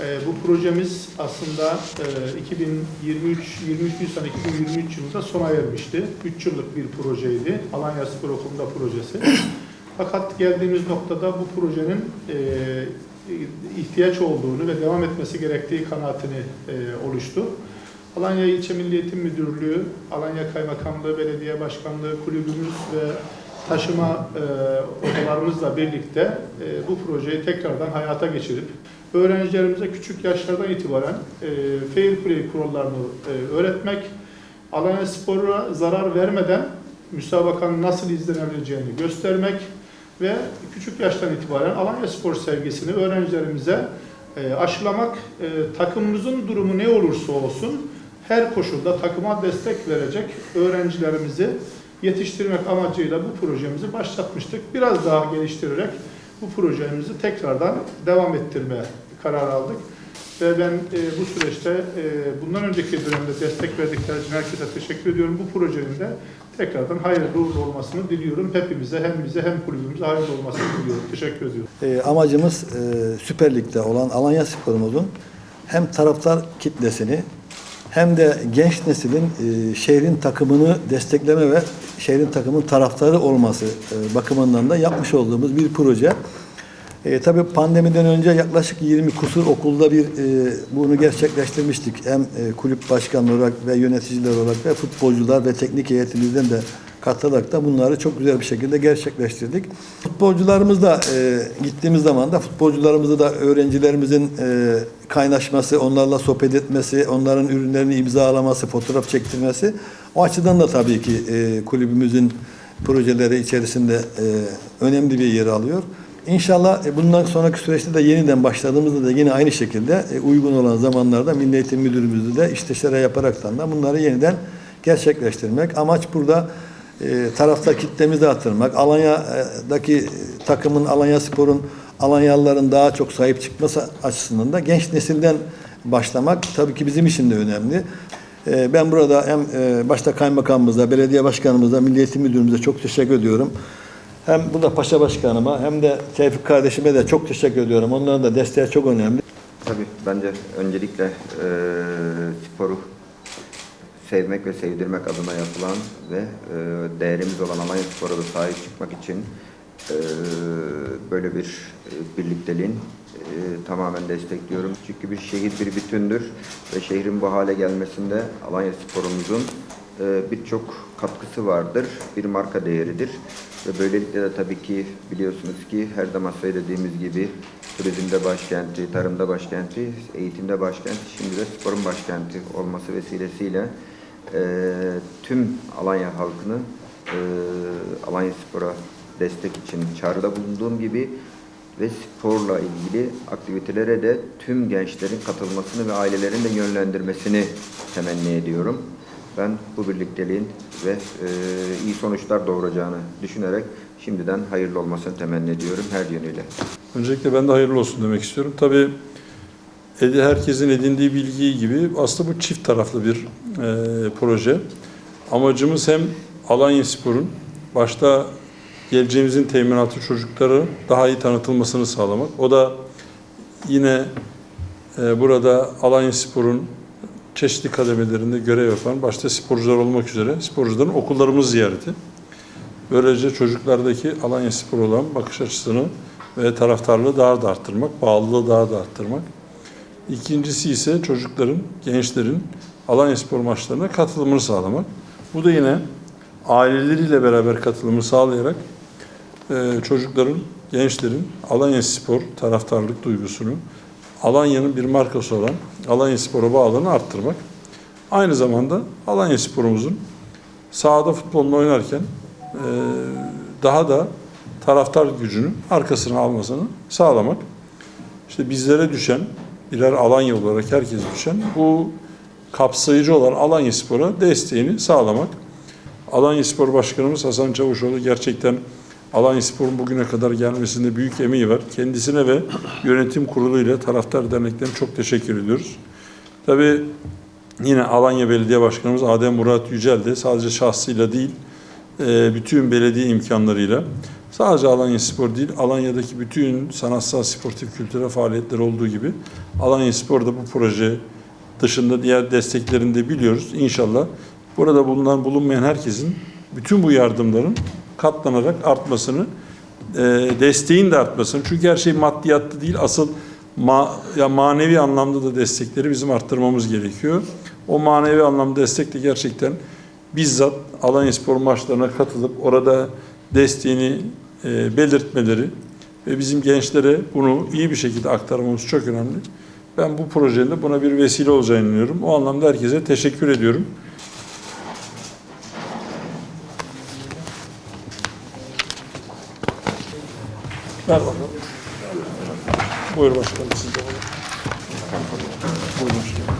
E, bu projemiz aslında e, 2023 23 Nisan 2023 yılında sona ermişti. 3 yıllık bir projeydi. Alanya Spor Okulu'nda projesi. Fakat geldiğimiz noktada bu projenin e, ihtiyaç olduğunu ve devam etmesi gerektiği kanaatini e, oluştu. Alanya İlçe Milli Müdürlüğü, Alanya Kaymakamlığı, Belediye Başkanlığı, kulübümüz ve taşıma e, odalarımızla birlikte e, bu projeyi tekrardan hayata geçirip öğrencilerimize küçük yaşlardan itibaren e, fair play kurallarını e, öğretmek, Alanya Spor'a zarar vermeden müsabakanın nasıl izlenebileceğini göstermek ve küçük yaştan itibaren Alanya Spor sevgisini öğrencilerimize e, aşılamak, e, takımımızın durumu ne olursa olsun her koşulda takıma destek verecek öğrencilerimizi yetiştirmek amacıyla bu projemizi başlatmıştık. Biraz daha geliştirerek bu projemizi tekrardan devam ettirme kararı aldık. Ve ben e, bu süreçte e, bundan önceki dönemde destek verdikleri için herkese teşekkür ediyorum. Bu projenin de tekrardan hayırlı uğurlu olmasını diliyorum. Hepimize hem bize hem kulübümüze hayırlı olmasını diliyorum. Teşekkür ediyorum. E, amacımız e, Süper Lig'de olan Alanya Spor'umuzun hem taraftar kitlesini hem de genç neslin e, şehrin takımını destekleme ve şehrin takımın taraftarı olması e, bakımından da yapmış olduğumuz bir proje. E, tabii pandemiden önce yaklaşık 20 kusur okulda bir e, bunu gerçekleştirmiştik. Hem e, kulüp başkanı olarak ve yöneticiler olarak ve futbolcular ve teknik heyetimizden de katılarak da bunları çok güzel bir şekilde gerçekleştirdik. Futbolcularımız da e, gittiğimiz zaman da futbolcularımızı da öğrencilerimizin e, kaynaşması, onlarla sohbet etmesi, onların ürünlerini imzalaması, fotoğraf çektirmesi o açıdan da tabii ki e, kulübümüzün projeleri içerisinde e, önemli bir yer alıyor. İnşallah e, bundan sonraki süreçte de yeniden başladığımızda da yine aynı şekilde e, uygun olan zamanlarda Milli Eğitim Müdürümüzle de istişare yaparaktan da bunları yeniden gerçekleştirmek. Amaç burada e, tarafta kitlemizi artırmak, Alanya'daki takımın, Alanya Spor'un, Alanyalıların daha çok sahip çıkması açısından da genç nesilden başlamak tabii ki bizim için de önemli. E, ben burada hem e, başta kaymakamımıza, belediye başkanımıza, Milli Eğitim Müdürümüze çok teşekkür ediyorum. Hem burada Paşa Başkanıma hem de Tevfik kardeşime de çok teşekkür ediyorum. Onların da desteği çok önemli. Tabii bence öncelikle e, sporu sevmek ve sevdirmek adına yapılan ve e, değerimiz olan Alanya Spor'a da sahip çıkmak için e, böyle bir e, birlikteliğin e, tamamen destekliyorum. Çünkü bir şehir bir bütündür ve şehrin bu hale gelmesinde Alanya Spor'umuzun e, birçok katkısı vardır, bir marka değeridir. Ve böylelikle de tabii ki biliyorsunuz ki her zaman söylediğimiz gibi turizmde başkenti, tarımda başkenti, eğitimde başkenti, şimdi de sporun başkenti olması vesilesiyle e, tüm Alanya halkını e, Alanya Spor'a destek için çağrıda bulunduğum gibi ve sporla ilgili aktivitelere de tüm gençlerin katılmasını ve ailelerin de yönlendirmesini temenni ediyorum. Ben bu birlikteliğin ve e, iyi sonuçlar doğuracağını düşünerek şimdiden hayırlı olmasını temenni ediyorum her yönüyle. Öncelikle ben de hayırlı olsun demek istiyorum. Tabii edi- herkesin edindiği bildiği gibi aslında bu çift taraflı bir e, proje. Amacımız hem Alanya Spor'un başta geleceğimizin teminatı çocukları daha iyi tanıtılmasını sağlamak. O da yine e, burada Alanya Spor'un çeşitli kademelerinde görev yapan başta sporcular olmak üzere sporcuların okullarımız ziyareti. Böylece çocuklardaki Alanya Spor olan bakış açısını ve taraftarlığı daha da arttırmak, bağlılığı daha da arttırmak. İkincisi ise çocukların, gençlerin Alanya Spor maçlarına katılımını sağlamak. Bu da yine aileleriyle beraber katılımı sağlayarak e, çocukların, gençlerin Alanya Spor taraftarlık duygusunu, Alanya'nın bir markası olan Alanya Spor'a bağlılığını arttırmak. Aynı zamanda Alanya Spor'umuzun sahada futbolunu oynarken e, daha da taraftar gücünü arkasına almasını sağlamak. İşte bizlere düşen, birer Alanya olarak herkes düşen bu kapsayıcı olan Alanya Spor'a desteğini sağlamak. Alanya Spor Başkanımız Hasan Çavuşoğlu gerçekten Alanya Spor'un bugüne kadar gelmesinde büyük emeği var. Kendisine ve yönetim kurulu ile taraftar derneklerine çok teşekkür ediyoruz. Tabii yine Alanya Belediye Başkanımız Adem Murat Yücel de sadece şahsıyla değil, e, bütün belediye imkanlarıyla Sadece Alanya Spor değil, Alanya'daki bütün sanatsal, sportif, kültürel faaliyetler olduğu gibi Alanya Spor da bu proje dışında diğer desteklerini de biliyoruz. İnşallah burada bulunan bulunmayan herkesin bütün bu yardımların katlanarak artmasını, e, desteğin de artmasını. Çünkü her şey maddiyatlı değil, asıl ma, ya manevi anlamda da destekleri bizim arttırmamız gerekiyor. O manevi anlamda destek de gerçekten bizzat Alanya Spor maçlarına katılıp orada desteğini e, belirtmeleri ve bizim gençlere bunu iyi bir şekilde aktarmamız çok önemli. Ben bu projenin de buna bir vesile olacağını inanıyorum. O anlamda herkese teşekkür ediyorum. Ver bakalım. Buyur başkanım siz de. Buyurun başkanım.